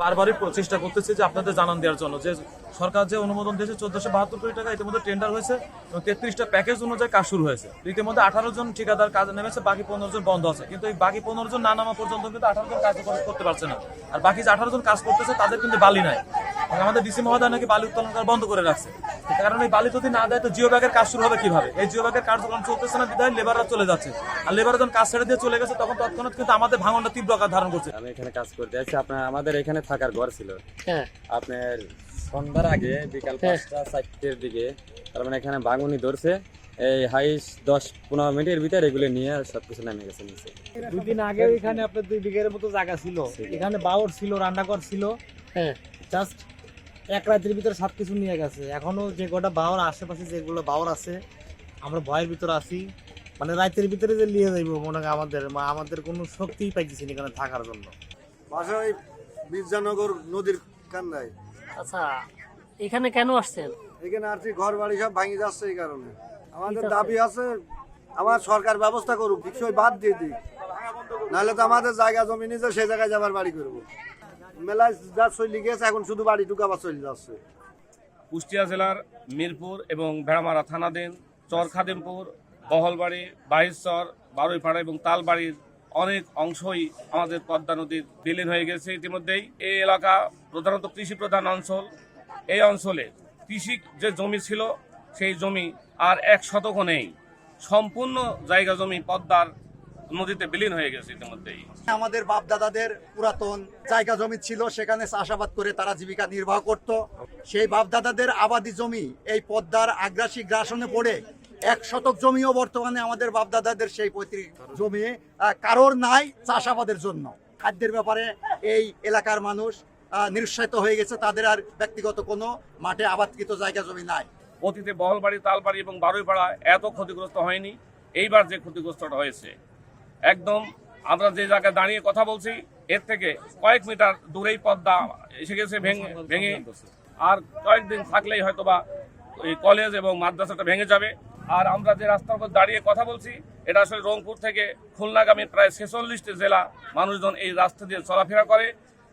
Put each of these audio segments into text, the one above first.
বারবারই চেষ্টা করতেছি যে আপনাদের জানান দেওয়ার জন্য। যে সরকার যে অনুমোদন দিয়েছে চোদ্দশো বাহাত্তর কোটি টাকা, ইতিমধ্যে টেন্ডার হয়েছে এবং তেত্রিশটা প্যাকেজ অনুযায়ী কাজ শুরু হয়েছে। ইতিমধ্যে আঠারো জন ঠিকাদার কাজে নেমেছে, বাকি পনেরো জন বন্ধ আছে। কিন্তু এই বাকি পনেরো জন না নামা পর্যন্ত কিন্তু আঠারো জন কাজ কর- করতে পারছে না। আর বাকি যে আঠারো জন কাজ করতেছে, তাদের কিন্তু বালি নাই। আমাদের ডিসি মহোদয় নাকি বালি উত্তোলন করা বন্ধ করে রাখছে। কারণ এই বালি যদি না দেয় তো জিও ব্যাগের কাজ শুরু হবে কীভাবে? এই জিও ব্যাগের কার্যক্রম চলতেছে না বিধায় লেবাররা চলে যাচ্ছে। আর লেবার যখন কাজ ছেড়ে দিয়ে চলে গেছে তখন তৎক্ষণাৎ কিন্তু আমাদের ভাঙনটা তীব্র আকার ধারণ করছে। আমি এখানে কাজ করতে যাচ্ছি আপনার আমাদের এখানে থাকার ঘর ছিল। হ্যাঁ। আপনার সন্ধ্যার আগে বিকাল হ্যাঁ। পাঁচটা চারটের দিকে তার মানে এখানে বাগুনি ধরছে। এই হাইস দশ পনেরো মিনিটের ভিতরে এগুলো নিয়ে সবকিছু নামে গেছে নিচে। দুদিন আগে এখানে আপনার দুই বিঘের মতো জায়গা ছিল। এখানে বাওর ছিল রান্নাঘর ছিল। হ্যাঁ। জাস্ট এক রাতের ভিতরে সব কিছু নিয়ে গেছে। এখনও যে কটা বাওর আশেপাশে যেগুলো বাওর আছে আমরা ভয়ের ভিতরে আছি। মানে রাতের ভিতরে যে নিয়ে যাইবো মনে হয় আমাদের মা আমাদের কোনো শক্তিই পাইতেছি না এখানে থাকার জন্য। বাসা ওই মির্জানগর নদীর কান্দায়। আচ্ছা এখানে কেন আসছেন? এখানে আর কি ঘর বাড়ি সব ভাঙি যাচ্ছে এই কারণে। আমাদের দাবি আছে আমার সরকার ব্যবস্থা করুক টিকসই বাদ দিয়ে দিক নাহলে তো আমাদের জায়গা জমি নিয়ে সেই জায়গায় যাবার বাড়ি করব। মেলায় যা চলে গেছে, এখন শুধু বাড়ি ঢুকাবার চলে যাচ্ছে। কুষ্টিয়া জেলার মিরপুর এবং ভেড়ামারা থানাধীন চর খাদিমপুর, বহলবাড়ি, বাহিরচর, বারুইপাড়া এবং তালবাড়ির অনেক অংশই আমাদের পদ্মা নদীর বিলীন হয়ে গেছে। ইতিমধ্যেই এই এলাকা প্রধানত কৃষি প্রধান অঞ্চল। এই অঞ্চলে কৃষি যে জমি ছিল, সেই জমি আর এক শতকও নেই। সম্পূর্ণ জায়গা জমি পদ্মার নদীতে বিলীন হয়ে গেছে ইতিমধ্যেই। আমাদের বাপ দাদাদের পুরাতন জায়গা জমি ছিল সেখানে চাষাবাদ করে তারা জীবিকা নির্বাহ করত। সেই বাপ দাদাদের আবাদি জমি এই পদ্মার আগ্রাসী গ্রাসনে পড়ে এক শতক জমিও বর্তমানে আমাদের বাপ দাদাদের সেই পৈতৃক জমি কারোর নাই চাষাবাদের জন্য। খাদ্যের ব্যাপারে এই এলাকার মানুষ নিরুৎসাহিত হয়ে গেছে তাদের আর ব্যক্তিগত কোনো মাঠে আবাদকৃত জায়গা জমি নাই। অতীতে বহলবাড়ি তালবাড়ি এবং বারুইপাড়া এত ক্ষতিগ্রস্ত হয়নি এইবার যে ক্ষতিগ্রস্তটা হয়েছে একদম আমরা যে জায়গায় দাঁড়িয়ে কথা বলছি, এর থেকে কয়েক মিটার দূরেই পদ্মা এসে গেছে, ভেঙে ভেঙে। আর কয়েকদিন থাকলেই হয়তোবা ওই কলেজ এবং মাদ্রাসাটা ভেঙে যাবে। আর আমরা যে রাস্তার উপর দাঁড়িয়ে কথা বলছি, এটা আসলে রংপুর থেকে খুলনাগামী প্রায় ছেচল্লিশটি জেলা মানুষজন এই রাস্তা দিয়ে চলাফেরা করে।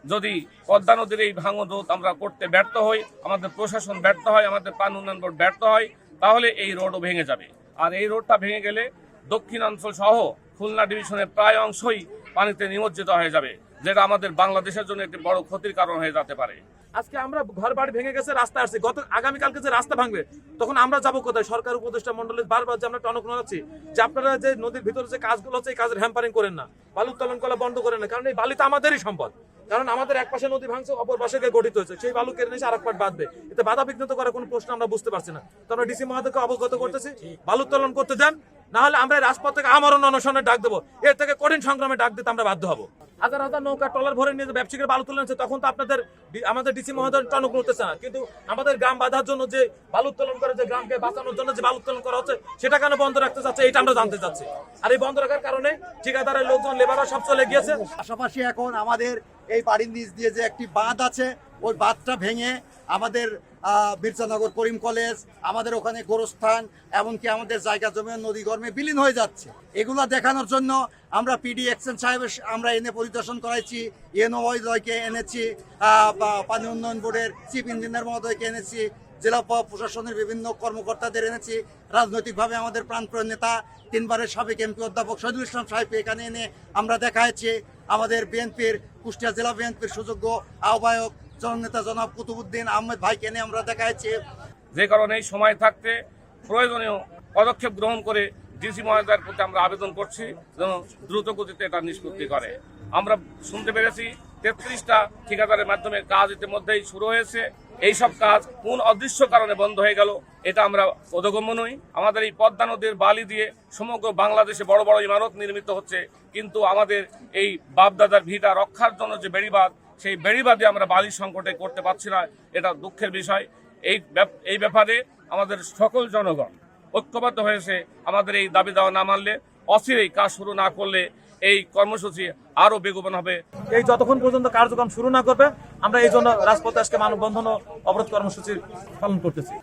যদি পদ্মা নদীর এই ভাঙন রোধ আমরা করতে ব্যর্থ হই, আমাদের প্রশাসন ব্যর্থ হয়, আমাদের পান উন্নয়ন বোর্ড ব্যর্থ হয়, তাহলে এই রোডও ভেঙে যাবে। আর এই রোডটা ভেঙে গেলে দক্ষিণাঞ্চল সহ খুলনা ডিভিশনের প্রায় অংশই পানিতে নিমজ্জিত হয়ে যাবে, যেটা আমাদের বাংলাদেশের জন্য একটি বড় ক্ষতির কারণ হয়ে যেতে পারে। আজকে আমরা ঘর বাড়ি ভেঙে গেছে, রাস্তা আসছে। গত আগামীকালকে যে রাস্তা ভাঙবে, তখন আমরা যাব কোথায়? সরকার, উপদেষ্টা মন্ডলের বারবার যে আমরা টনক নড়াচ্ছি, যে আপনারা যে নদীর ভিতরে যে কাজগুলো আছে, এই কাজের হ্যাম্পারিং করেন না। বালু উত্তোলন করা বন্ধ করেন না, কারণ এই বালি তো আমাদেরই সম্পদ। কারণ আমাদের এক পাশে নদী ভাঙছে, অপর পাশে গঠিত হয়েছে। সেই বালু কেড়ে নিয়েছে আর এক পাট বাঁধবে এতে বাধা বিঘ্নত করার কোনো প্রশ্ন আমরা বুঝতে পারছি না। তো আমরা ডিসি মহাদেবকে অবগত করতেছি, বালু উত্তোলন করতে দেন, না হলে আমরা রাজপথ থেকে আমরণ অনশনের ডাক দেবো। এর থেকে কঠিন সংগ্রামে ডাক দিতে আমরা বাধ্য হব। হাজার হাজার নৌকা টলার ভরে নিয়ে ব্যবসায়ীরা বালু তুলে নিচ্ছে তখন তো আপনাদের আমাদের ডিসি মহোদয় টনক নড়তেছে না। কিন্তু আমাদের গ্রাম বাঁধার জন্য যে বালু উত্তোলন করে, যে গ্রামকে বাঁচানোর জন্য যে বালু উত্তোলন করা হচ্ছে, সেটা কেন বন্ধ রাখতে চাচ্ছে, এটা আমরা জানতে চাচ্ছি। আর এই বন্ধ রাখার কারণে ঠিকাদারের লোকজন, লেবাররা সব চলে গিয়েছে। পাশাপাশি এখন আমাদের এই বাড়ির নিচ দিয়ে যে একটি বাঁধ আছে ওই বাঁধটা ভেঙে আমাদের মির্জানগর করিম কলেজ, আমাদের ওখানে গোরস্থান, এমনকি আমাদের জায়গা জমি নদী গর্মে বিলীন হয়ে যাচ্ছে। এগুলো দেখানোর জন্য আমরা পিডি এক্সেন সাহেবের আমরা এনে পরিদর্শন করাইছি এনওয়াইদয়কে এনেছি পানি উন্নয়ন বোর্ডের চিফ ইঞ্জিনিয়ার মহোদয়কে এনেছি জেলা প্রশাসনের বিভিন্ন কর্মকর্তাদের এনেছি। রাজনৈতিকভাবে আমাদের প্রাণপ্রিয় নেতা, তিনবারের সাবেক এমপি অধ্যাপক শহীদুল ইসলাম সাহেবকে এখানে এনে আমরা দেখাচ্ছি আমাদের বিএনপির, কুষ্টিয়া জেলা বিএনপির সুযোগ্য আহ্বায়ক জননেতা জনাব কুতুবুদ্দিন আহমেদ ভাইকে এনে আমরা দেখাচ্ছি যে কারণে সময় থাকতে প্রয়োজনীয় পদক্ষেপ গ্রহণ করে ডিসি মহোদয়ের প্রতি আমরা আবেদন করছি যেন দ্রুত গতিতে এটা নিষ্পত্তি করে। আমরা শুনতে পেরেছি তেত্রিশটা ঠিকাদারের মাধ্যমে কাজ ইতিমধ্যেই শুরু হয়েছে। এইসব কাজ কোন অদৃশ্য কারণে বন্ধ হয়ে গেল, এটা আমরা বোধগম্য নই। আমাদের এই পদ্মা নদীর বালি দিয়ে সমগ্র বাংলাদেশে বড় বড় ইমারত নির্মিত হচ্ছে, কিন্তু আমাদের এই বাপদাদার ভিটা রক্ষার জন্য যে বেড়িবাদ সেই বেড়িবাদে আমরা বালি সংকটে করতে পারছি না, এটা দুঃখের বিষয়। এই এই ব্যাপারে আমাদের সকল জনগণ ঐক্যবদ্ধ হয়েছে, আমাদের এই দাবি দেওয়া না মানলে অচিরেই কাজ শুরু না করলে এই কর্মসূচি আরও বেগবান হবে। এই যতক্ষণ পর্যন্ত কার্যক্রম শুরু না করবে, আমরা এই জন্য রাজপথে আজকে মানববন্ধন ও অবরোধ কর্মসূচি পালন করতেছি।